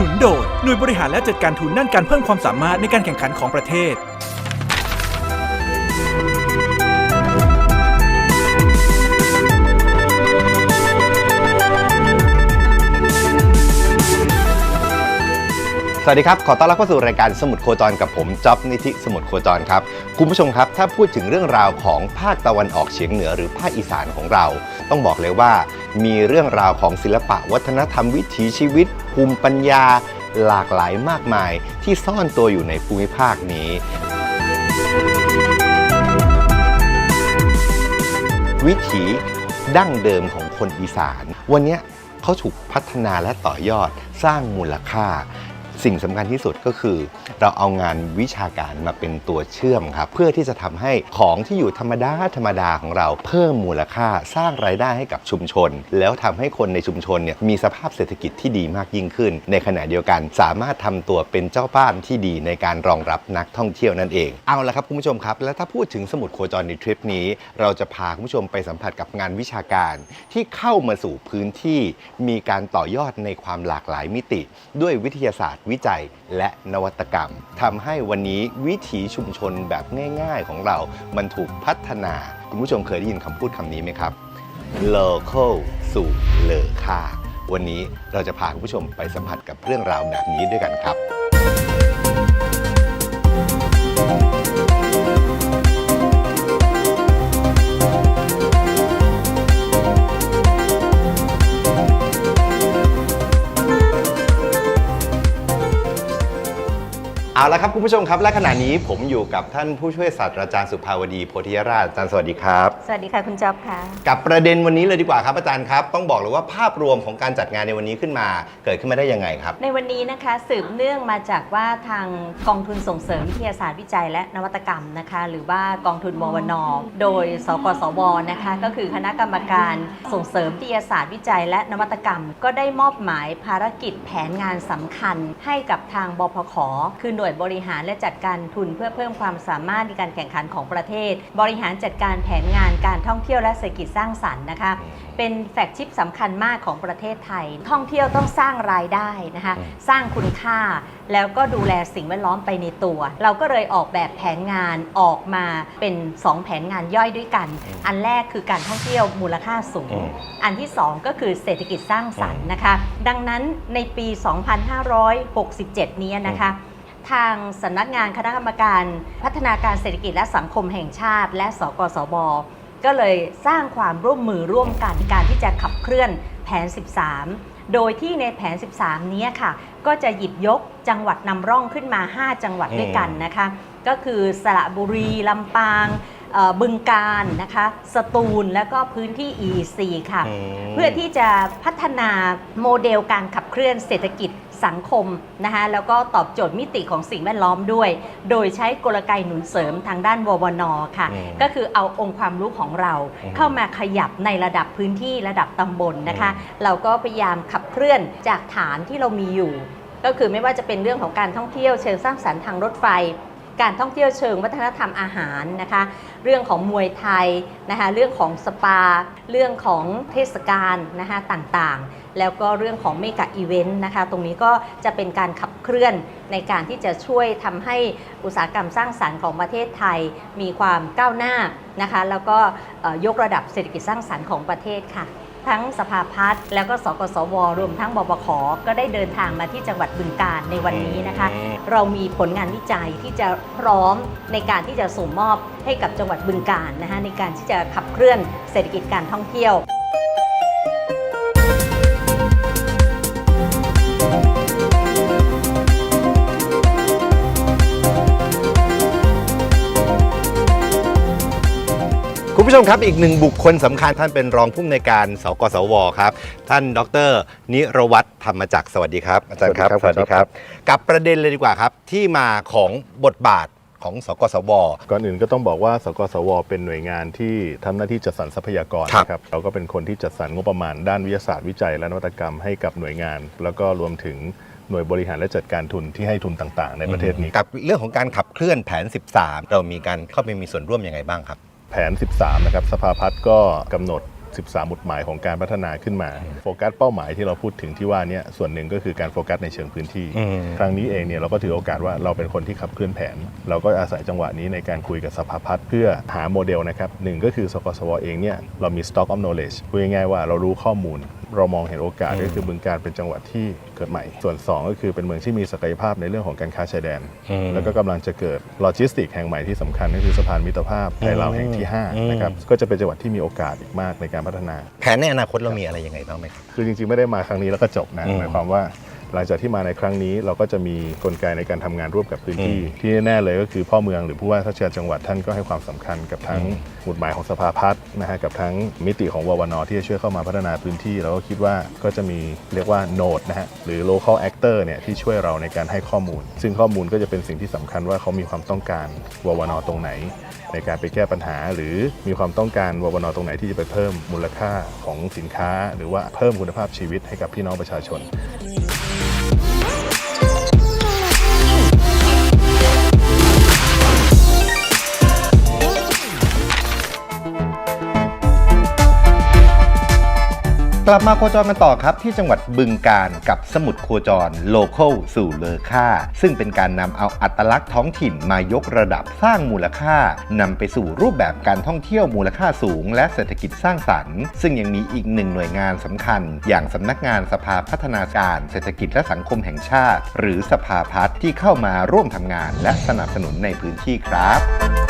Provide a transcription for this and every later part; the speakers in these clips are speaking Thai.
นุนโดยหน่วยบริหารและจัดการทุนด้านการเพิ่มความสามารถในการแข่งขันของประเทศ สวัสดีครับ ขอต้อนรับเข้าสู่รายการสมุดโคจรกับผมจ๊อบนิธิสมุดโคจรครับ คุณผู้ชมครับ ถ้าพูดถึงเรื่องราวของภาคตะวันออกเฉียงเหนือหรือภาคอีสานของเรา ต้องบอกเลยว่า มีเรื่องราวของศิลปะวัฒนธรรมวิถีชีวิต ภูมิปัญญาหลากหลายมากมาย ที่ซ่อนตัวอยู่ในภูมิภาคนี้วิถีดั้งเดิมของคนอีสาน วันนี้เขาถูกพัฒนาและต่อยอดสร้างมูลค่า สิ่งสำคัญที่สุดก็คือ เราเอางานวิชาการมาเป็นตัวเชื่อมครับเพื่อที่จะทำให้ของที่อยู่ธรรมดาธรรมดาของเราเพิ่มมูลค่าสร้างรายได้ให้กับชุมชน แล้วทำให้คนในชุมชนเนี่ยมีสภาพเศรษฐกิจที่ดีมากยิ่งขึ้น ในขณะเดียวกันสามารถทำตัวเป็นเจ้าบ้านที่ดีในการรองรับนักท่องเที่ยวนั่นเองเอาละครับคุณผู้ชมครับ และถ้าพูดถึงสมุดโคจรในทริปนี้ เราจะพาคุณผู้ชมไปสัมผัสกับงานวิชาการ ที่เข้ามาสู่พื้นที่มีการต่อยอดในความหลากหลายมิติ ด้วยวิทยาศาสตร์วิจัยและนวัตกรรมทำให้วันนี้วิถีชุมชนแบบง่ายๆของเรา มันถูกพัฒนา คุณผู้ชมเคยได้ยินคำพูดคำนี้ไหมครับ local สู่เลอค่าวันนี้เราจะพาคุณผู้ชมไปสัมผัสกับเรื่องราวแบบนี้ด้วยกันครับ เอาละครับคุณผู้ชมครับ และขณะนี้ผมอยู่กับท่านผู้ช่วยศาสตราจารย์สุภาวดีโพธิยราชอาจารย์สวัสดีครับ สวัสดีค่ะคุณจ๊อบค่ะ กับประเด็นวันนี้เลยดีกว่าครับอาจารย์ครับ ต้องบอกเลยว่าภาพรวมของการจัดงานในวันนี้ขึ้นมา เกิดขึ้นมาได้ยังไงครับ ในวันนี้นะคะสืบเนื่องมาจากว่าทางกองทุนส่งเสริมวิทยาศาสตร์วิจัย และนวัตกรรมนะคะ หรือว่ากองทุนมวนโดย สกสวนะคะ ก็คือคณะกรรมการส่งเสริมวิทยาศาสตร์วิจัย และนวัตกรรม ก็ได้มอบหมายภารกิจแผนงานสำคัญ ให้กับทางบพขคือหน่วยบริหารและจัดการทุนเพื่อเพิ่มความสามารถในการแข่งขันของประเทศ บริหารจัดการแผนงานการท่องเที่ยวและเศรษฐกิจสร้างสรรค์นะคะเป็นแฟกชิปสำคัญมากของประเทศไทย ท่องเที่ยวต้องสร้างรายได้นะคะอืมสร้างคุณค่า แล้วก็ดูแลสิ่งแวดล้อมไปในตัว เราก็เลยออกแบบแผนงานออกมาเป็น 2 แผนงานย่อยด้วยกัน อันแรกคือการท่องเที่ยวมูลค่าสูงอืมอันที่ 2 ก็คือเศรษฐกิจสร้างสรรค์นะคะ ดังนั้นในปี 2567 นี้นะคะ ทางสำนักงานคณะกรรมการพัฒนาการเศรษฐกิจและสังคมแห่งชาติ และสกสบก็เลยสร้างความร่วมมือร่วมกันการที่จะขับเคลื่อนแผน 13 โดยที่ในแผน 13 นี้ค่ะ ก็จะหยิบยกจังหวัดนำร่องขึ้นมา 5 จังหวัดด้วยกันนะคะ ก็คือสระบุรีลำปาง บึงการนะคะสตูลและก็พื้นที่ EC ค่ะมเพื่อที่จะพัฒนาโมเดลการขับเคลื่อนเศรษฐกิจสังคมนะคะแล้วก็ตอบโจทย์มิติของสิ่งแวดล้อมด้วย โดยใช้กลไกหนุนเสริมทางด้านววนค่ะอืมก็คือเอาองค์ความรู้ของเราอืมเข้ามาขยับในระดับพื้นที่ระดับตำบลนะคะอืมเราก็พยายามขับเคลื่อนจากฐานที่เรามีอยู่ ก็คือไม่ว่าจะเป็นเรื่องของการท่องเที่ยวเชิงสร้างสรรค์ทางรถไฟ การท่องเที่ยวเชิงวัฒนธรรมอาหารนะคะ เรื่องของมวยไทยนะคะ เรื่องของสปา เรื่องของเทศกาลนะคะต่างๆ แล้วก็เรื่องของเมกะอีเวนต์นะคะ ตรงนี้ก็จะเป็นการขับเคลื่อนในการที่จะช่วยทำให้อุตสาหกรรมสร้างสรรค์ของประเทศไทยมีความก้าวหน้านะคะ แล้วก็ยกระดับเศรษฐกิจสร้างสรรค์ของประเทศค่ะ ทั้งสภาพัฒน์แล้วก็สกสว รวมทั้งบปขก็ได้เดินทางมาที่จังหวัดบึงกาฬในวันนี้นะคะอืมเรามีผลงานวิจัยที่จะพร้อมในการที่จะส่งมอบให้กับจังหวัดบึงกาฬนะคะในการที่จะขับเคลื่อนเศรษฐกิจการท่องเที่ยว ผู้ชมครับอีกหนึ่งบุคคลสำคัญท่านเป็นรองผู้อำนวยการสกสวครับ ท่านดร นิรวัตรธรรมจักรสวัสดีครับ อาจารย์ครับสวัสดีครับ กับประเด็นเลยดีกว่าครับ ที่มาของบทบาทของสกสว ก่อนอื่นก็ต้องบอกว่า สกสว เป็นหน่วยงานที่ทำหน้าที่จัดสรรทรัพยากรครับ นะครับ เราก็เป็นคนที่จัดสรรงบประมาณด้านวิทยาศาสตร์วิจัยและนวัตกรรมให้กับหน่วยงาน แล้วก็รวมถึงหน่วยบริหารและจัดการทุนที่ให้ทุนต่างๆ ในประเทศนี้ กับเรื่องของการขับเคลื่อนแผน 13 เรามีการเข้าไปมีส่วนร่วมยังไงบ้างครับ แผน 13 นะครับ สภาพัฒน์ก็กำหนด 13 หมุดหมายของการพัฒนาขึ้นมา โฟกัสเป้าหมายที่เราพูดถึงที่ว่าเนี่ยส่วนหนึ่งก็คือการโฟกัสในเชิงพื้นที่อืมครั้งนี้เองเนี่ยเราก็ถือโอกาสว่าเราเป็นคนที่ขับเคลื่อนแผน เราก็อาศัยจังหวะนี้ในการคุยกับสภาพัฒน์เพื่อหาโมเดลนะครับหนึ่งก็คือสกสวเองเนี่ยเรามี stock of knowledge พูดง่ายๆว่าเรารู้ข้อมูล เรามองเห็นโอกาสก็คือบึงการเป็นจังหวัดที่เกิดใหม่ ส่วน 2 ก็คือเป็นเมืองที่มีศักยภาพในเรื่องของการค้าชายแดนอืมแล้วก็กำลังจะเกิดโลจิสติกแห่งใหม่ที่สำคัญก็คือสะพานมิตรภาพไทยลาวแห่งที่ห้าอืมนะครับก็จะเป็นจังหวัดที่มีโอกาสอีกมากในการพัฒนา แผนในอนาคตเรามีอะไรยังไงบ้างไหมครับคือจริงๆไม่ได้มาครั้งนี้แล้วก็จบนะอืมหมายความว่า หลังจากที่มาในครั้งนี้เราก็จะมีกลไกในการทำงานร่วมกับพื้นที่อืมที่แน่ๆเลยก็คือพ่อเมืองหรือผู้ว่าราชการจังหวัดท่านก็ให้ความสำคัญกับทั้งอืมหมุดหมายของสภาพัฒน์นะฮะกับทั้งมิติของววนที่จะช่วยเข้ามาพัฒนาพื้นที่แล้วก็คิดว่าก็จะมีเรียกว่าโนดนะฮะหรือ local actor เนี่ยที่ช่วยเราในการให้ข้อมูล ซึ่งข้อมูลก็จะเป็นสิ่งที่สำคัญว่าเขามีความต้องการววนตรงไหน ในการไปแก้ปัญหา หรือมีความต้องการววนตรงไหนที่จะไปเพิ่มมูลค่าของสินค้า หรือว่าเพิ่มคุณภาพชีวิตให้กับพี่น้องประชาชน กลับมาโคจรกันต่อครับ ที่จังหวัดบึงการกับสมุดโคจร Local สู่เลอค่า ซึ่งเป็นการนำเอาอัตลักษณ์ท้องถิ่นมายกระดับสร้างมูลค่านำไปสู่รูปแบบการท่องเที่ยวมูลค่าสูง และเศรษฐกิจสร้างสรรค์ ซึ่งยังมีอีกหนึ่งหน่วยงานสำคัญ อย่างสำนักงานสภาพัฒนาการเศรษฐกิจและสังคมแห่งชาติ หรือสภาพัฒน์ที่เข้ามาร่วมทำงาน และสนับสนุนในพื้นที่ครับ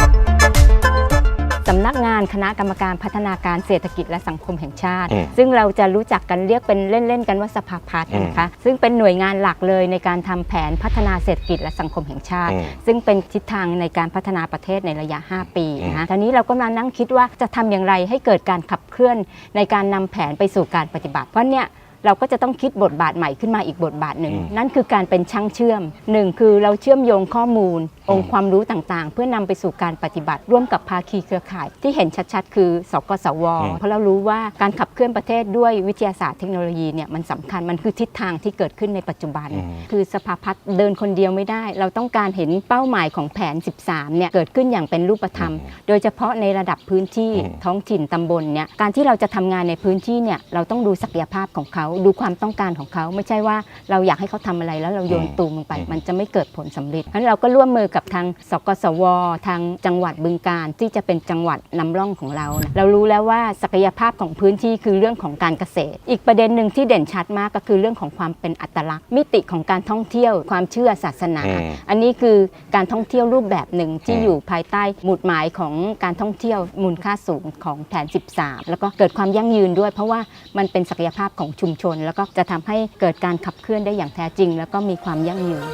สำนักงานคณะกรรมการพัฒนาการเศรษฐกิจและสังคมแห่งชาติ อืมซึ่งเราจะรู้จักกันเรียกเป็นเล่น ๆ กันว่าสภาพัฒน์อืมนะคะซึ่งเป็นหน่วยงานหลักเลยในการทำแผนพัฒนาเศรษฐกิจและสังคมแห่งชาติ อืม ซึ่งเป็นทิศทางในการพัฒนาประเทศในระยะ 5 ปีอืมนะคะทีนี้เราก็มานั่งคิดว่าจะทำอย่างไรให้เกิดการขับเคลื่อนในการนำแผนไปสู่การปฏิบัติ เพราะเนี่ย เราก็จะต้องคิดบทบาทใหม่ขึ้นมาอีกบทบาทหนึ่งอืมนั่นคือการเป็นช่างเชื่อมหนึ่งคือเราเชื่อมโยงข้อมูลอืมองค์ความรู้ต่างๆ เพื่อนำไปสู่การปฏิบัติ ร่วมกับภาคีเครือข่าย ที่เห็นชัดๆ คือสกสวอืมเพราะเรารู้ว่าการขับเคลื่อนประเทศด้วยวิทยาศาสตร์เทคโนโลยีเนี่ยมันสำคัญมันคือทิศทางที่เกิดขึ้นในปัจจุบันอืมคือสภาพัฒน์เดินคนเดียวไม่ได้ เราต้องการเห็นเป้าหมายของแผน 13เนี่ยเกิดขึ้นอย่างเป็นรูปธรรม โดยเฉพาะในระดับพื้นที่อืมท้องถิ่นตำบลเนี่ยการที่เราจะทำงานในพื้นที่เนี่ยเราต้องดูศักยภาพของเขาดูความต้องการของเขา ไม่ใช่ว่าเราอยากให้เขาทำอะไรแล้วเราโยนอืมตูมลงไปอืมมันจะไม่เกิดผลสำเร็จงั้นเราก็ร่วมมือกับทางสกสว ทางจังหวัดบึงการที่จะเป็นจังหวัดนำร่องของเรานะเรารู้แล้วว่าศักยภาพของพื้นที่คือเรื่องของการเกษตร อีกประเด็นหนึ่งที่เด่นชัดมากก็คือเรื่องของความเป็นอัตลักษณ์ มิติของการท่องเที่ยว ความเชื่อศาสนาอืมอันนี้คือการท่องเที่ยวรูปแบบหนึ่งที่อืมอยู่ภายใต้หมุดหมายของการท่องเที่ยวมูลค่าสูงของแผน 13 แล้วก็เกิดความยั่งยืนด้วย เพราะว่ามันเป็นศักยภาพของชุมชน แล้วก็จะทำให้เกิดการขับเคลื่อนได้อย่างแท้จริง แล้วก็มีความยั่งยืน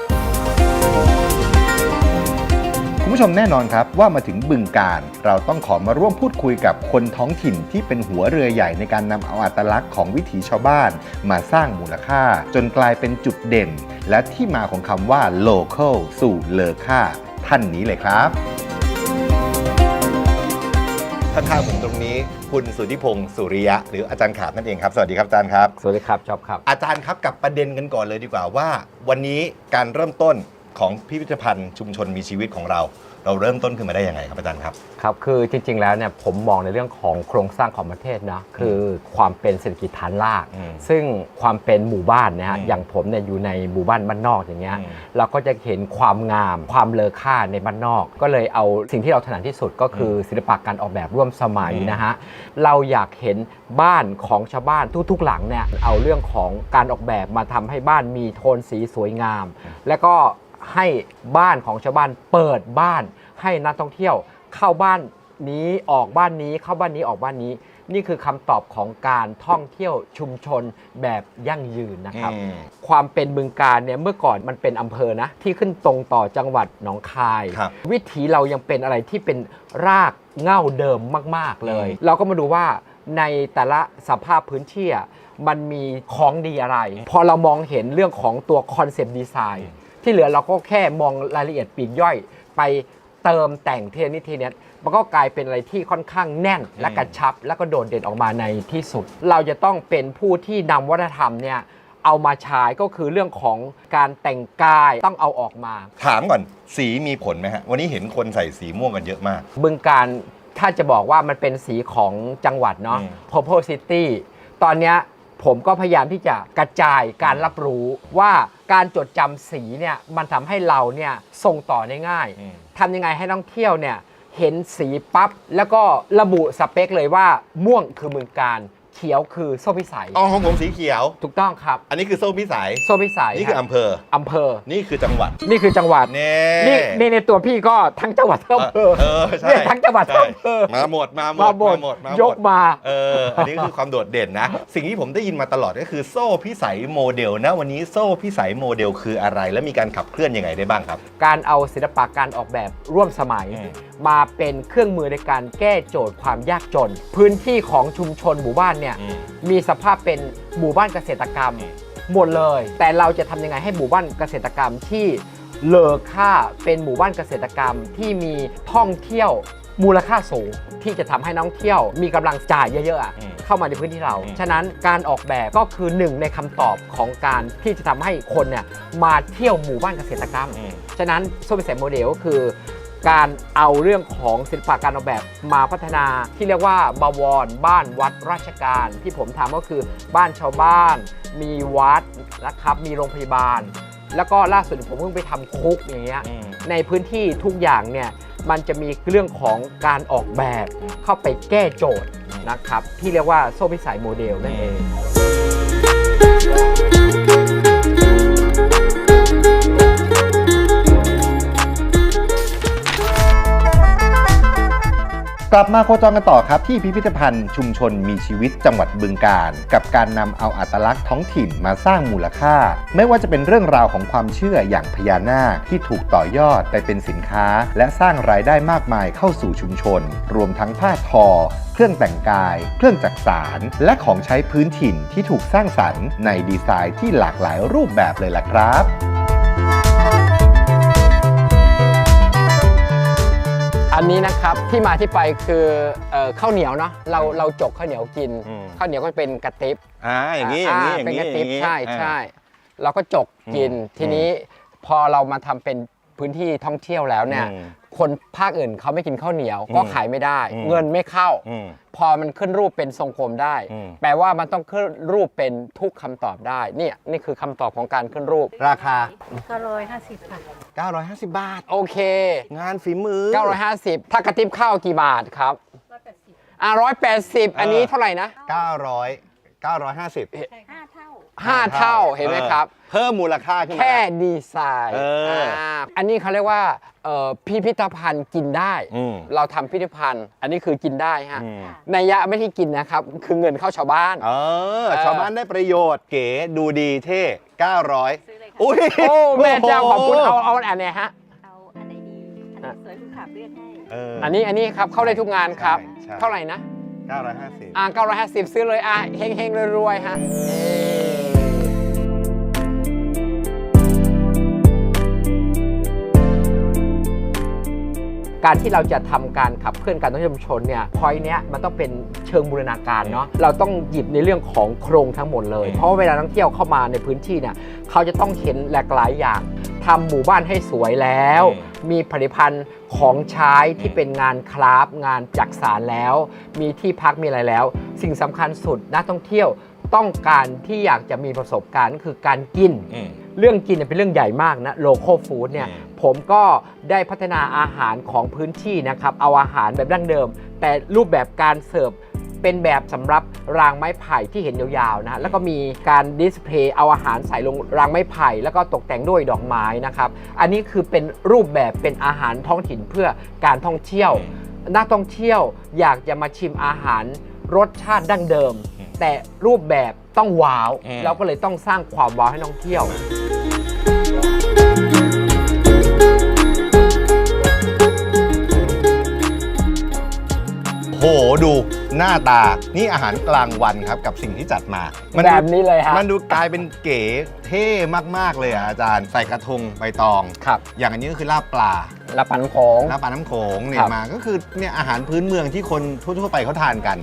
คุณผู้ชมแน่นอนครับว่ามาถึงบึงการ เราต้องขอมาร่วมพูดคุยกับคนท้องถิ่นที่เป็นหัวเรือใหญ่ในการนำเอาอัตลักษณ์ของวิถีชาวบ้าน มาสร้างมูลค่า จนกลายเป็นจุดเด่น และที่มาของคำว่า local สู่เลอค่าท่านนี้เลยครับ ท่านท่าผมตรงนี้ คุณสุทธิพงศ์สุริยะ หรืออาจารย์ขาบนั่นเองครับ สวัสดีครับอาจารย์ครับ สวัสดีครับจอบครับ อาจารย์ครับกับประเด็นกันก่อนเลยดีกว่าว่า วันนี้การเริ่มต้นของพิพิธภัณฑ์ชุมชนมีชีวิตของเรา เราเริ่มต้นขึ้นมาได้ยังไงครับอาจารย์ครับ ครับคือจริง ๆ แล้วเนี่ยผมมองในเรื่องของโครงสร้างของประเทศนะคือความเป็นเศรษฐกิจฐานราก อืมซึ่งความเป็นหมู่บ้านนะฮะอืมอย่างผมเนี่ยอยู่ในหมู่บ้านบ้านนอกอย่างเงี้ยอืมเราก็จะเห็นความงาม ความเลอค่าในบ้านนอก ก็เลยเอาสิ่งที่เราถนัดที่สุดก็คือศิลปะการออกแบบร่วมสมัยอืม นะฮะเราอยากเห็นบ้านของชาวบ้านทุกๆ หลังเนี่ยเอาเรื่องของการออกแบบมาทำให้บ้านมีโทนสีสวยงาม แล้วก็ ให้บ้านของชาวบ้านเปิดบ้านให้นักท่องเที่ยวเข้าบ้านนี้ออกบ้านนี้เข้าบ้านนี้ออกบ้านนี้ นี่คือคำตอบของการท่องเที่ยวชุมชนแบบยั่งยืนนะครับ อืมความเป็นบึงการเนี่ยเมื่อก่อนมันเป็นอำเภอนะที่ขึ้นตรงต่อจังหวัดหนองคาย ครับ วิถีเรายังเป็นอะไรที่เป็นรากเหง้าเดิมมาก ๆ เลย เราก็มาดูว่าในแต่ละสภาพพื้นที่อะมันมีของดีอะไร พอเรามองเห็นเรื่องของตัวคอนเซปต์ดีไซน์ ที่เหลือเราก็แค่มองรายละเอียดปลีกย่อย ไปเติมแต่งเทนิดทีเนี้ยมันก็กลายเป็นอะไรที่ค่อนข้างแน่นและกระชับ แล้วก็โดดเด่นออกมาในที่สุด เราจะต้องเป็นผู้ที่นำวัฒนธรรมเนี่ยเอามาใช้ก็คือเรื่องของการแต่งกายต้องเอาออกมา ถามก่อนสีมีผลไหมฮะ วันนี้เห็นคนใส่สีม่วงกันเยอะมาก บึงการถ้าจะบอกว่ามันเป็นสีของจังหวัดเนาะอืม Purple City ตอนเนี้ย ผมก็พยายามที่จะกระจายการรับรู้ว่าการจดจำสีเนี่ยมันทำให้เราเนี่ยส่งต่อได้ง่ายอืม ทำยังไงให้นักท่องเที่ยวเนี่ยเห็นสีปั๊บแล้วก็ระบุสเปคเลยว่าม่วงคือเมืองการ เขียวคือโซ่พิสัยอ๋อของผมสีเขียว ถูกต้องครับ อันนี้คือโซ่พิสัย โซ่พิสัยนี่คือฮะอำเภอ อำเภอ นี่คือจังหวัด นี่คือจังหวัดเน่นี่นี่ในตัวพี่ก็ทั้งจังหวัดทั้งอำเภอเออใช่เนี่ยทั้งจังหวัดทั้งใช่อำเภอมาหมดมาหมมาดหมดมาหมดยกมา เออ อันนี้คือความโดดเด่นนะ สิ่งที่ผมได้ยินมาตลอดก็คือโซ่พิสัยโมเดลนะวันนี้โซ่พิสัยโมเดลคืออะไร และมีการขับเคลื่อนยังไงได้บ้างครับ การเอาศิลปะการออกแบบร่วมสมัยอืมมาเป็นเครื่องมือในการแก้โจทย์ความยากจน พื้นที่ของชุมชนหมู่บ้านเนี่ยอืม มีสภาพเป็นหมู่บ้านเกษตรกรรมอืมหมดเลย แต่เราจะทำยังไงให้หมู่บ้านเกษตรกรรมที่เลอค่าเป็นหมู่บ้านเกษตรกรรมที่มีท่องเที่ยวมูลค่าสูง ที่จะทำให้นักท่องเที่ยว มีกำลังจ่ายเยอะๆอะอืมเข้ามาในพื้นที่เรา อืม ฉะนั้นการออกแบบก็คือหนึ่งในคำตอบของการที่จะทำให้คนเนี่ยมาเที่ยวหมู่บ้านเกษตรกรรม อืม ฉะนั้นโซเปเซโมเดลก็คือ การเอาเรื่องของศิลปะการออกแบบมาพัฒนาที่เรียกว่าบวรบ้านวัดราชการ ที่ผมทำก็คือบ้านชาวบ้าน มีวัดนะครับมีโรงพยาบาล แล้วก็ล่าสุดผมเพิ่งไปทำคุกอย่างเงี้ยในพื้นที่ทุกอย่างเนี่ยมันจะมีเรื่องของการออกแบบเข้าไปแก้โจทย์นะครับที่เรียกว่าโซ่พิสัยโมเดลนั่นเอง กลับมาโคจรกันต่อครับที่พิพิธภัณฑ์ชุมชนมีชีวิตจังหวัดบึงการกับการนำเอาอัตลักษณ์ท้องถิ่นมาสร้างมูลค่า ไม่ว่าจะเป็นเรื่องราวของความเชื่ออย่างพญานาคที่ถูกต่อยอดไปเป็นสินค้า และสร้างรายได้มากมายเข้าสู่ชุมชน รวมทั้งผ้าทอ เครื่องแต่งกาย เครื่องจักสาร และของใช้พื้นถิ่นที่ถูกสร้างสรรค์ในดีไซน์ที่หลากหลายรูปแบบเลยล่ะครับ อันนี้นะครับที่มาที่ไปคือเอ่อข้าวเหนียวเนาะเราเราจกข้าวเหนียวกินอืม ข้าวเหนียวก็เป็นกระติบอ่าอย่างนี้อย่างนี้อย่างเป็นนี้กระติบอย่างนี้ใช่อ่า ใช่เราก็จกกินอืมทีนี้พอเรามาทำเป็นพื้นที่ท่องเที่ยวแล้วเนี่ย อืม คนภาคอื่นเขาไม่กินข้าวเหนียวอืมก็ขายไม่ได้อืมเงินไม่เข้าอืมพอมันขึ้นรูปเป็นทรงกลมได้อืมแปลว่ามันต้องขึ้นรูปเป็นทุกคำตอบได้เนี่ยนี่คือคำตอบของการขึ้นรูปราคาก็ร้อยห้าสิบค่ะ950 บาท โอเค งานฝีมือ 950 ถ้ากระติบข้าวกี่บาทครับอะ180 อันนี้เท่าไหร่นะ900 950 ห้าเท่าห้าเท่าเห็นไหมครับ เพิ่มมูลค่าขึ้นมา แค่ดีไซน์เอออ่าอันนี้เขาเรียกว่าเอ่อพิพิธภัณฑ์กินได้ อืม เราทำพิพิธภัณฑ์ อันนี้คือกินได้ฮะอืมนัยยะไม่ที่กินนะครับ คือเงินเข้าชาวบ้าน เออเออชาวบ้านได้ประโยชน์เก๋ดูดีเท่900อุ้ยโอ้แม่เจ้าขอบคุณโโหเอาเอาอันเนี้ยฮะ เอาอันไหนดี อันไหนสวยคุณขับเลือกให้เอออันนี้อันนี้ครับเข้าได้ทุกงานครับ ใช่ใช่ เท่าไหร่นะ 950 อ่า950 ซื้อเลยอะเฮงเฮงๆรวยๆฮะเอ้ การที่เราจะทำการขับเคลื่อนการท่องเที่ยวชุมชนเนี่ยพอยเนี้ยมันต้องเป็นเชิงบูรณาการเนาะเราต้องหยิบในเรื่องของโครงทั้งหมดเลยอืมเพราะว่าเวลานักท่องเที่ยวเข้ามาในพื้นที่เนี่ยเขาจะต้องเห็นหลากหลายอย่างทำหมู่บ้านให้สวยแล้ว มีผลิตภัณฑ์ของใช้ที่เป็นงานคราฟต์งานจักสารแล้ว มีที่พักมีอะไรแล้ว สิ่งสำคัญสุดนักท่องเที่ยวต้องการที่อยากจะมีประสบการณ์ก็คือการกินอืมเรื่องกินเนี่ยเป็นเรื่องใหญ่มากนะโลโ a l ฟู้ดเนี่ยอืม ผมก็ได้พัฒนาอาหารของพื้นที่นะครับ เอาอาหารแบบดั้งเดิม แต่รูปแบบการเสิร์ฟเป็นแบบสำหรับรางไม้ไผ่ที่เห็นยาวๆนะแล้วก็มีการดิสเพลย์เอาอาหารใส่ลงรางไม้ไผ่ แล้วก็ตกแต่งด้วยดอกไม้นะครับ อันนี้คือเป็นรูปแบบเป็นอาหารท้องถิ่นเพื่อการท่องเที่ยว นักท่องเที่ยวอยากจะมาชิมอาหารรสชาติดั้งเดิม แต่รูปแบบต้องว้าวอืมเราก็เลยต้องสร้างความว้าวให้นักท่องเที่ยว ดูหน้าตานี่อาหารกลางวันครับกับสิ่งที่จัดมา มัแบบดูนี้เลยฮะ มันดูกลายเป็นเก๋เท่มากๆเลยอะอาจารย์ใส่กระทงใบตอง ครับอย่างอันนี้ก็คือลาบปลารับปันน้ำโขงรับปลาน้ำโขงเนี่ครัยบ มาก็คือเนี่ยอาหารพื้นเมืองที่คนทั่วๆไปเขาทานกัน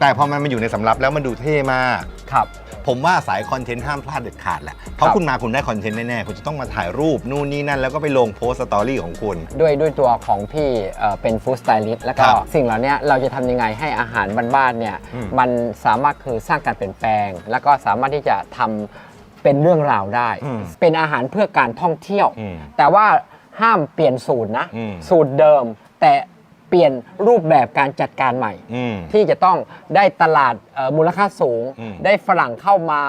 แต่พอมันมาอยู่ในสำรับแล้วมันดูเท่มาก ครับ ผมว่าสายคอนเทนต์ห้ามพลาดเด็ดขาดแหละ เพราะครับคุณมาคุณได้คอนเทนต์แน่ๆ คุณจะต้องมาถ่ายรูปนู่นนี่นั่น แล้วก็ไปลงโพสต์สตอรี่ของคุณ ด้วยด้วยตัวของพี่เอ่อเป็นฟู้ดสไตลิสต์แล้วก็ครับสิ่งเหล่านี้เราจะทำยังไงให้อาหารบ้านๆเนี่ยอืม มันสามารถคือสร้างการเปลี่ยนแปลง แล้วก็สามารถที่จะทำเป็นเรื่องราวได้ อืมเป็นอาหารเพื่อการท่องเที่ยว อืมแต่ว่าห้ามเปลี่ยนสูตรนะ อืม สูตรเดิม แต่ เปลี่ยนรูปแบบการจัดการใหม่ อืม ที่จะต้องได้ตลาดเอ่อมูลค่าสูง อืมได้ฝรั่งเข้ามา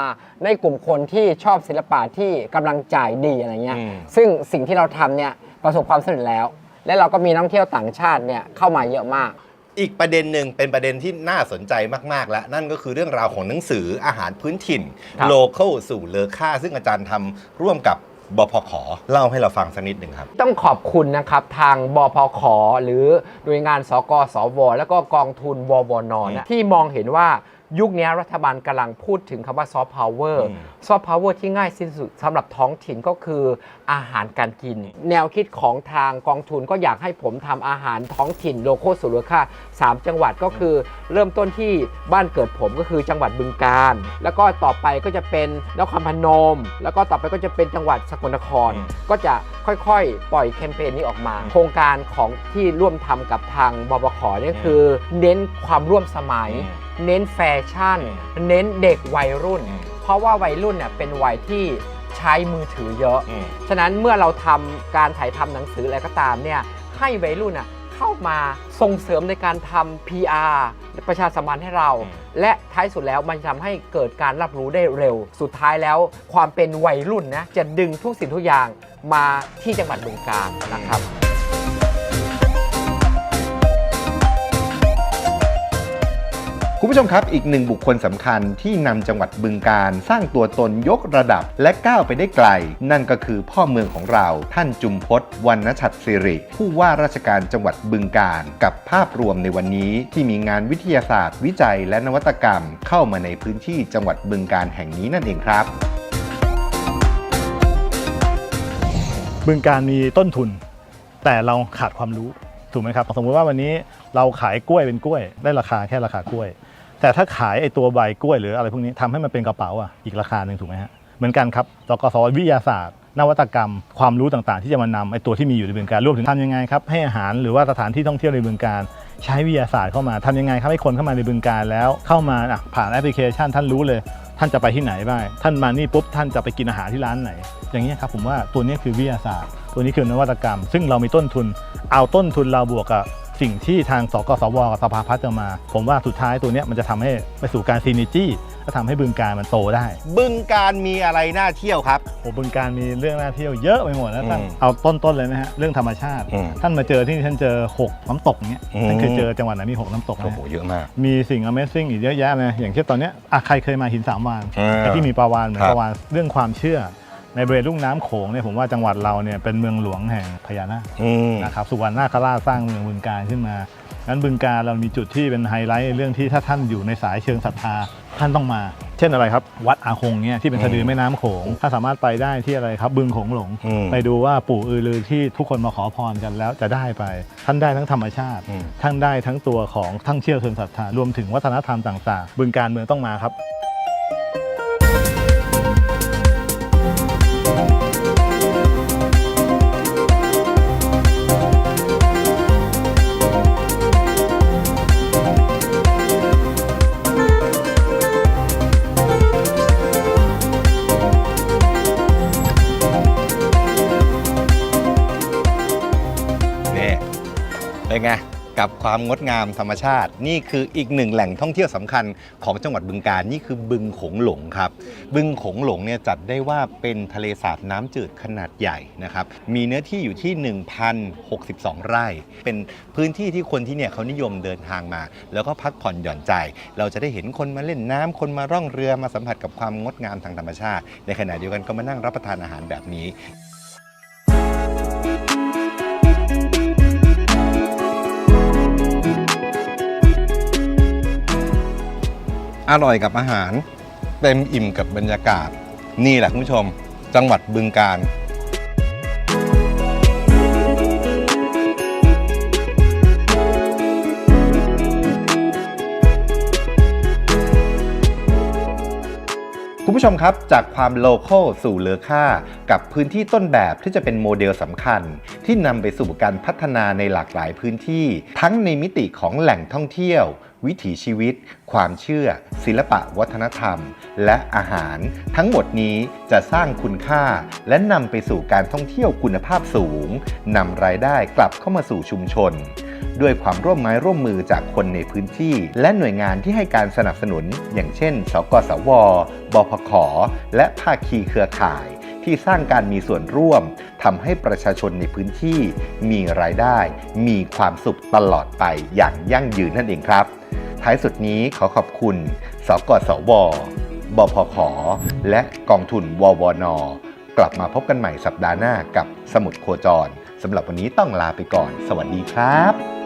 ได้กลุ่มคนที่ชอบศิลปะที่กำลังจ่ายดีอะไรเงี้ยอืม ซึ่งสิ่งที่เราทำเนี่ยประสบความสำเร็จแล้ว และเราก็มีนักท่องเที่ยวต่างชาติเนี่ยเข้ามาเยอะมาก อีกประเด็นหนึ่งเป็นประเด็นที่น่าสนใจมาก ๆ แล้วนั่นก็คือเรื่องราวของหนังสืออาหารพื้นถิ่น ครับ local สู่เลอค่า ซึ่งอาจารย์ทำร่วมกับ บพขเล่าให้เราฟังสักนิดหนึ่งครับ ต้องขอบคุณนะครับทางบพขหรือหน่วยงานสกสว แล้วก็กองทุนววนนะที่มองเห็นว่ายุคนี้รัฐบาลกำลังพูดถึงคำว่าซอฟต์พาวเวอร์อืมซอฟต์พาวเวอร์ที่ง่ายที่สุดสำหรับท้องถิ่นก็คืออาหารการกิน แนวคิดของทางกองทุนก็อยากให้ผมทำอาหารท้องถิ่นโลโก้สุรค่า 3 จังหวัดก็คือเริ่มต้นที่บ้านเกิดผมก็คือจังหวัดบึงกาฬแล้วก็ต่อไปก็จะเป็นนครพนม แล้วก็ต่อไปก็จะเป็นจังหวัดสกลนครอืมก็จะค่อยๆ ปล่อยแคมเปญนี้ออกมา โครงการของที่ร่วมทำกับทางบปขเนี่ยคือ เน้นความร่วมสมัย เน้นแฟชั่น เน้นเด็กวัยรุ่น เพราะว่าวัยรุ่นเนี่ยเป็นวัยที่ใช้มือถือเยอะอืมฉะนั้นเมื่อเราทำการถ่ายทำหนังสืออะไรก็ตามเนี่ยให้วัยรุ่นอะ เข้ามาส่งเสริมในการทำ PR ประชาสัมพันธ์ให้เราอืมและท้ายสุดแล้วมันทำให้เกิดการรับรู้ได้เร็ว สุดท้ายแล้วความเป็นวัยรุ่นนะจะดึงทุกสิ่งทุกอย่างมาที่จังหวัดบึงกาฬนะครับ คุณผู้ชมครับ อีกหนึ่งบุคคลสำคัญที่นำจังหวัดบึงการสร้างตัวตนยกระดับและก้าวไปได้ไกล นั่นก็คือพ่อเมืองของเราท่านจุมพศวรรณชัดสิริ ผู้ว่าราชการจังหวัดบึงการกับภาพรวมในวันนี้ ที่มีงานวิทยาศาสตร์ วิจัยและนวัตกรรม เข้ามาในพื้นที่จังหวัดบึงการแห่งนี้นั่นเองครับ บึงการมีต้นทุน แต่เราขาดความรู้ถูกไหมครับสมมติว่าวันนี้เราขายกล้วยเป็นกล้วย ได้ราคาแค่ราคากล้วย แต่ถ้าขายไอ้ตัวใบกล้วยหรืออะไรพวกนี้ทำให้มันเป็นกระเป๋าอะอีกราคาหนึ่งถูกไหมฮะเหมือนกันครับสกสวิทยาศาสตร์ นวัตกรรม ความรู้ต่างๆ ที่จะมานำไอ้ตัวที่มีอยู่ในบึงการรวมถึงทำยังไงครับให้อาหารหรือว่าสถานที่ท่องเที่ยวในบึงการใช้วิทยาศาสตร์เข้ามาทำยังไงครับให้คนเข้ามาในบึงการแล้ว เข้ามาอะผ่านแอปพลิเคชันท่านรู้เลย ท่านจะไปที่ไหนบ้างท่านมานี่ปุ๊บท่านจะไปกินอาหารที่ร้านไหน อย่างนี้ครับผมว่าตัวนี้คือวิทยาศาสตร์ ตัวนี้คือนวัตกรรม ซึ่งเรามีต้นทุนเอาต้นทุนเราบวกกับ สิ่งที่ทางสกสวกับสภาพัฒน์จะมา ผมว่าสุดท้ายตัวเนี้ยมันจะทำให้ไปสู่การซีนิจี้และทำให้บึงการมันโตได้ บึงการมีอะไรน่าเที่ยวครับโอ้บึงการมีเรื่องน่าเที่ยวเยอะไปหมดแล้วท่านอืมเอาต้นๆเลยนะฮะเรื่องธรรมชาติอืมท่านมาเจอที่ท่านเจอหกน้ำตกเนี้ยอืมท่านเคยเจอจังหวัดไหนมีหกน้ำตกไหมโอ้โหเยอะมาก มีสิ่ง Amazing อีกเยอะแยะเลยอย่างเช่นตอนเนี้ยอะใครเคยมาหินสามวานอ่าไอ้ที่มีปลาวานเหมือนครับปลาวานเรื่องความเชื่อ ในบริเวณลุ่มน้ำโขงเนี่ยผมว่าจังหวัดเราเนี่ยเป็นเมืองหลวงแห่งพญานาคอืม นะครับสุวรรณนาคราชสร้างเมืองบึงการขึ้นมางั้นบึงการเรามีจุดที่เป็นไฮไลท์เรื่องที่ถ้าท่านอยู่ในสายเชิงศรัทธาท่านต้องมา เช่นอะไรครับ วัดอาคงเนี่ยที่เป็นอืมสะดือแม่น้ำโขงถ้าสามารถไปได้ที่อะไรครับบึงโขงหลง อืมไปดูว่าปู่อือลือที่ทุกคนมาขอพรกันแล้วจะได้ไป ท่านได้ทั้งธรรมชาติ อืม ท่านได้ทั้งตัวของทั้งเชี่ยวเชิงศรัทธารวมถึงวัฒนธรรมต่างๆ บึงการเมืองต้องมาครับ กับความงดงามธรรมชาติ นี่คืออีกหนึ่งแหล่งท่องเที่ยวสำคัญของจังหวัดบึงการนี่คือบึงโขงหลงครับ บึงโขงหลงเนี่ยจัดได้ว่าเป็นทะเลสาบน้ำจืดขนาดใหญ่นะครับมีเนื้อที่อยู่ที่ 1,062 ไร่ เป็นพื้นที่ที่คนที่เนี่ยเขานิยมเดินทางมา แล้วก็พักผ่อนหย่อนใจ เราจะได้เห็นคนมาเล่นน้ำคนมาร่องเรือมาสัมผัสกับความงดงามทางธรรมชาติ ในขณะเดียวกันก็มานั่งรับประทานอาหารแบบนี้ อร่อยกับอาหาร เต็มอิ่มกับบรรยากาศ นี่แหละคุณผู้ชม จังหวัดบึงกาฬคุณผู้ชมครับ จากความโลเคอลสู่เลอค่า กับพื้นที่ต้นแบบที่จะเป็นโมเดลสำคัญ ที่นำไปสู่การพัฒนาในหลากหลายพื้นที่ ทั้งในมิติของแหล่งท่องเที่ยว วิถีชีวิต ความเชื่อ ศิลปะวัฒนธรรม และอาหาร ทั้งหมดนี้จะสร้างคุณค่า และนำไปสู่การท่องเที่ยวคุณภาพสูงนำรายได้กลับเข้ามาสู่ชุมชน ด้วยความร่วมไม้ร่วมมือจากคนในพื้นที่ และหน่วยงานที่ให้การสนับสนุน อย่างเช่น สกสว บพข และภาคีเครือข่ายที่สร้างการมีส่วนร่วมทำให้ประชาชนในพื้นที่ มีรายได้ มีความสุขตลอดไปอย่างยั่งยืนนั่นเองครับ ท้ายสุดนี้ขอขอบคุณ สกสว บพขและกองทุนววนกลับมาพบกันใหม่สัปดาห์หน้ากับสมุดโคจรสำหรับวันนี้ต้องลาไปก่อน สวัสดีครับ